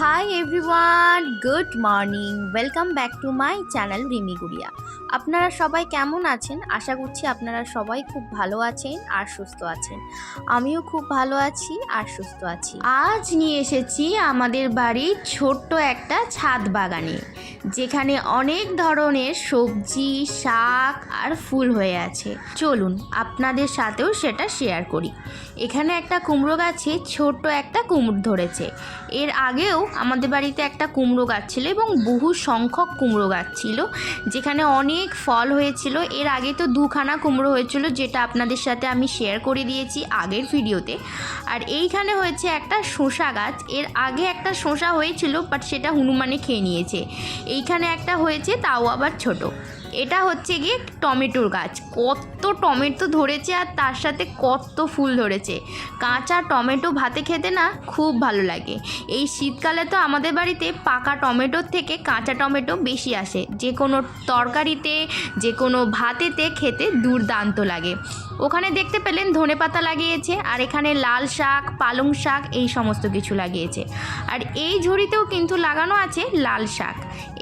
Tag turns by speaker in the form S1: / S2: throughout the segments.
S1: Hi everyone good morning welcome back to my channel Rimi Guria আপনারা সবাই কেমন আছেন? আশা করছি আপনারা সবাই খুব ভালো আছেন আর সুস্থ আছেন। আমিও খুব ভালো আছি আর সুস্থ আছি। আজ নিয়ে এসেছি আমাদের বাড়ির ছোট্ট একটা ছাদ বাগানে, যেখানে অনেক ধরনের সবজি, শাক আর ফুল হয়ে আছে। চলুন আপনাদের সাথেও সেটা শেয়ার করি। এখানে একটা কুমড়ো গাছে ছোট্ট একটা কুমড়ো ধরেছে। এর আগেও আমাদের বাড়িতে একটা কুমড়ো গাছ ছিল এবং বহু সংখ্যক কুমড়ো গাছ ছিল, যেখানে অনেক ফল হয়েছিল। এর আগে তো দুখানা কুমড়ো হয়েছিল, যেটা আপনাদের সাথে আমি শেয়ার করে দিয়েছি আগের ভিডিওতে। আর এইখানে হয়েছে একটা শসা গাছ। এর আগে একটা শসা হয়েছিল বাট সেটা হনুমানে খেয়ে নিয়েছে। এইখানে একটা হয়েছে, তাও আবার ছোট। এটা হচ্ছে গিয়ে টমেটোর গাছ। কত টমেটো ধরেছে আর তার সাথে কত ফুল ধরেছে। কাঁচা টমেটো ভাতে খেতে না খুব ভালো লাগে। এই শীতকালে তো আমাদের বাড়িতে পাকা টমেটোর থেকে কাঁচা টমেটো বেশি আসে। যে কোনো তরকারিতে, যে কোনো ভাতেতে খেতে দুর্দান্ত লাগে। ওখানে দেখতে পেলেন ধনে পাতা লাগিয়েছে আর এখানে লাল শাক, পালং শাক, এই সমস্ত কিছু লাগিয়েছে। আর এই ঝুড়িতেও কিন্তু লাগানো আছে লাল শাক।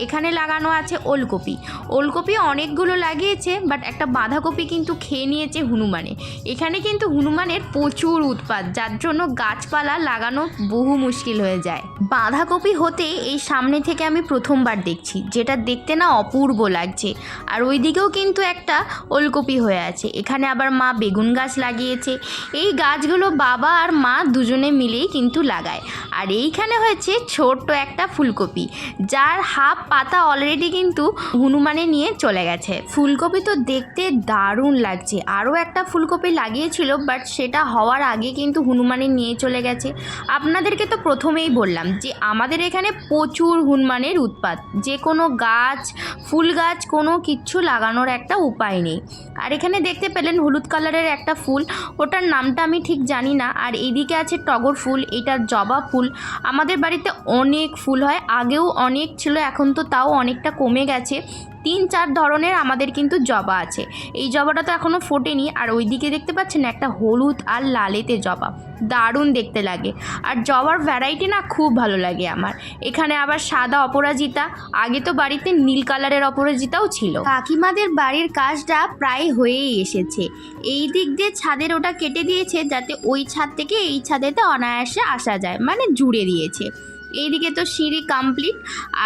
S1: এখানে লাগানো আছে ওলকপি। ওলকপি অনেকগুলো লাগিয়েছে বাট একটা বাঁধাকপি কিন্তু খেয়ে নিয়েছে হনুমানে। এখানে কিন্তু হনুমানের প্রচুর উৎপাত, যার জন্য গাছপালা লাগানো বহু মুশকিল হয়ে যায়। বাঁধাকপি হতে এই সামনে থেকে আমি প্রথমবার দেখছি, যেটা দেখতে না অপূর্ব লাগছে। আর ওইদিকেও কিন্তু একটা ওলকপি হয়ে আছে, এখানে আবার মা বেগুন গাছ লাগিয়েছে। এই গাছগুলো বাবা আর মা দুজনে মিলেই কিন্তু লাগায়। আর এইখানে হয়েছে ছোট্ট একটা ফুলকপি, যার হাফ পাতা অলরেডি কিন্তু হনুমানে নিয়ে চলে গেছে। ফুলকপি তো দেখতে দারুণ লাগছে। আরও একটা ফুলকপি লাগিয়েছিল বাট সেটা হওয়ার আগে কিন্তু হনুমানে নিয়ে চলে গেছে। আপনাদেরকে তো প্রথমেই বললাম যে আমাদের এখানে প্রচুর হনুমানের উৎপাত। যে কোনো গাছ, ফুল গাছ, কোনো কিচ্ছু লাগানোর একটা উপায় নেই। আর এখানে দেখতে পেলেন হলুদ কালারের একটা ফুল। ওটার নামটা আমি ঠিক জানি না। আর এদিকে আছে টগর ফুল, এটা জবা ফুল। আমাদের বাড়িতে অনেক ফুল হয়। আগেও অনেক ছিল, এখন তো তাও অনেকটা কমে গেছে। তিন চার ধরনের আমাদের কিন্তু জবা আছে। এই জবাটা তো এখনও ফোটেনি। আর ওইদিকে দেখতে পাচ্ছেন একটা হলুদ আর লালেতে জবা। দারুণ দেখতে লাগে। আর জবার ভ্যারাইটি না খুব ভালো লাগে আমার। এখানে আবার সাদা অপরাজিতা। আগে তো বাড়িতে নীল কালারের অপরাজিতাও ছিল। কাকিমাদের বাড়ির কাজটা প্রায় হয়েই এসেছে। এই দিক দিয়ে ছাদের ওটা কেটে দিয়েছে যাতে ওই ছাদ থেকে এই ছাদেতে অনায়াসে আসা যায়। মানে জুড়ে দিয়েছে। এইদিকে তো সিঁড়ি কমপ্লিট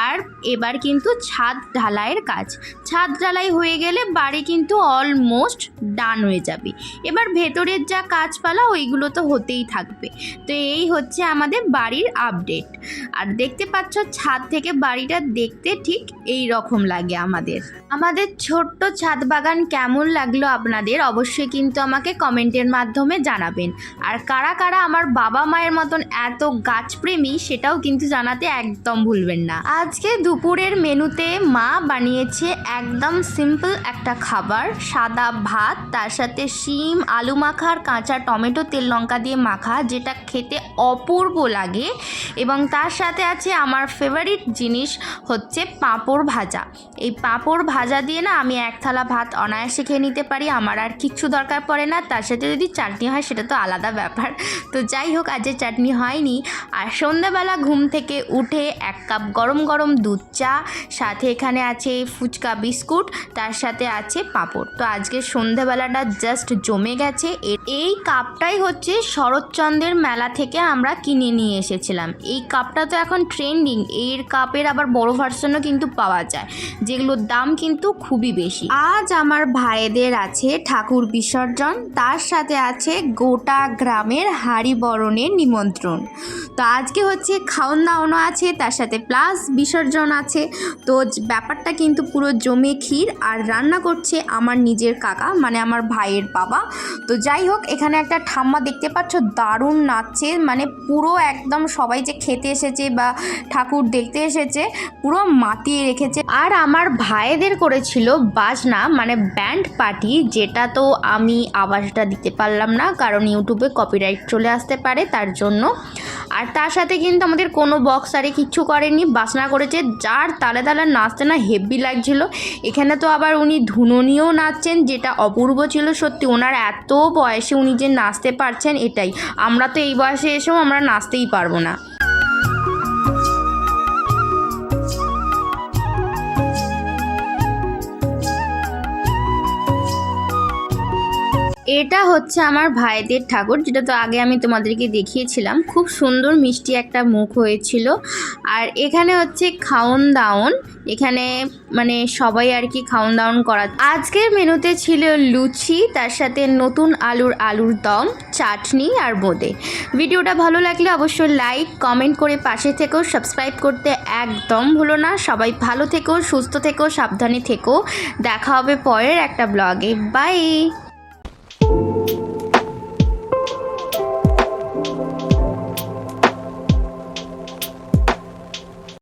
S1: আর এবার কিন্তু ছাদ ঢালাইয়ের কাজ। ছাদ ঢালাই হয়ে গেলে বাড়ি কিন্তু অলমোস্ট ডান হয়ে যাবে। এবার ভেতরের যা কাজপালা, ওইগুলো তো হতেই থাকবে। তো এই হচ্ছে আমাদের বাড়ির আপডেট আর দেখতে পাচ্ছ, ছাদ থেকে বাড়িটা দেখতে ঠিক এই রকম লাগে আমাদের। আমাদের ছোট্ট ছাদ বাগান কেমন লাগল আপনাদের, অবশ্যই কিন্তু আমাকে কমেন্টের মাধ্যমে জানাবেন। আর কারা কারা আমার বাবা মায়ের মতন এত গাছপ্রেমী, সেটাও কিন্তু জানাতে একদম ভুলবেন না। আজকে দুপুরের মেনুতে মা বানিয়েছে একদম সিম্পল একটা খাবার, সাদা ভাত, তার সাথে শিম, আলু মাখা আর কাঁচা টমেটো, তেল লঙ্কা দিয়ে মাখা, যেটা খেতে অপূর্ব লাগে। এবং তার সাথে আছে আমার ফেভারিট জিনিস হচ্ছে পাঁপড় ভাজা। এই পাঁপড় ভাজা দিয়ে না আমি এক থালা ভাত অনায়াসে খেয়ে নিতে পারি, আমার আর কিচ্ছু দরকার পড়ে না। তার সাথে যদি চাটনি হয় সেটা তো আলাদা ব্যাপার। তো যাই হোক আজ চাটনি হয়নি। আর সন্ধ্যাবেলা ঘুম থেকে উঠে এক কাপ গরম গরম দুধ চা, সাথে এখানে আছে ফুচকা বিস্কুট, তার সাথে আছে পাঁপড়। তো আজকে সন্ধ্যাবেলাটা জাস্ট জমে গেছে। এই কাপটাই হচ্ছে শরৎচন্দ্রের মেলা থেকে আমরা কিনে নিয়ে এসেছিলাম। এই কাপটা তো এখন ট্রেন্ডিং এর কাপের আবার বড় ভার্সনও কিন্তু পাওয়া যায়, যেগুলোর দাম কিন্তু খুবই বেশি। আজ আমার ভাইদের আছে ঠাকুর বিসর্জন, তার সাথে আছে গোটা গ্রামের হাড়ি বরণের নিমন্ত্রণ। তো আজকে হচ্ছে খাওন দাওয়ানো আছে, তার সাথে প্লাস বিসর্জন আছে। তো ব্যাপারটা কিন্তু পুরো জমে ক্ষীর আর রান্না করছে আমার নিজের কাকা মানে আমার ভাইয়ের বাবা। তো যাই হোক, এখানে একটা ঠাম্মা দেখতে পাচ্ছ, দারুণ নাচছে মানে পুরো একদম সবাই যে খেতে এসেছে বা ঠাকুর দেখতে এসেছে, পুরো মাতিয়ে রেখেছে। আর আমার ভাইদের করেছিল বাজনা মানে ব্যান্ড পার্টি যেটা তো আমি আওয়াজটা দিতে পারলাম না, কারণ ইউটিউবে কপিরাইট চলে আসতে পারে তার জন্য। আর তার সাথে কিন্তু আমাদের কোনো বক্স আরে কিচ্ছু করেনি, বাসনা করেছে, যার তালে তালে নাচতে না হেভি লাগছিল। এখানে তো আবার উনি ধুনুনিও নাচছেন, যেটা অপূর্ব ছিল সত্যি। ওনার এত বয়সে উনি যে নাচতে পারছেন এটাই। আমরা তো এই বয়সে এসেও আমরা নাচতেই পারব না। এটা হচ্ছে আমার ভাইদের ঠাকুর, যেটা তো আগে আমি তোমাদেরকে দেখিয়েছিলাম। খুব সুন্দর মিষ্টি একটা মুখ হয়েছিল। আর এখানে হচ্ছে খাওন দাওন এখানে মানে সবাই আর কি খাওন দাওন করা আজকের মেনুতে ছিল লুচি, তার সাথে নতুন আলুর আলুর দম, চাটনি আর বোঁদে। ভিডিওটা ভালো লাগলে অবশ্যই লাইক, কমেন্ট করে পাশে থেকেও সাবস্ক্রাইব করতে একদম ভুলো না। সবাই ভালো থেকো, সুস্থ থেকো, সাবধানে থেকো। দেখা হবে পরের একটা ব্লগে। বাই!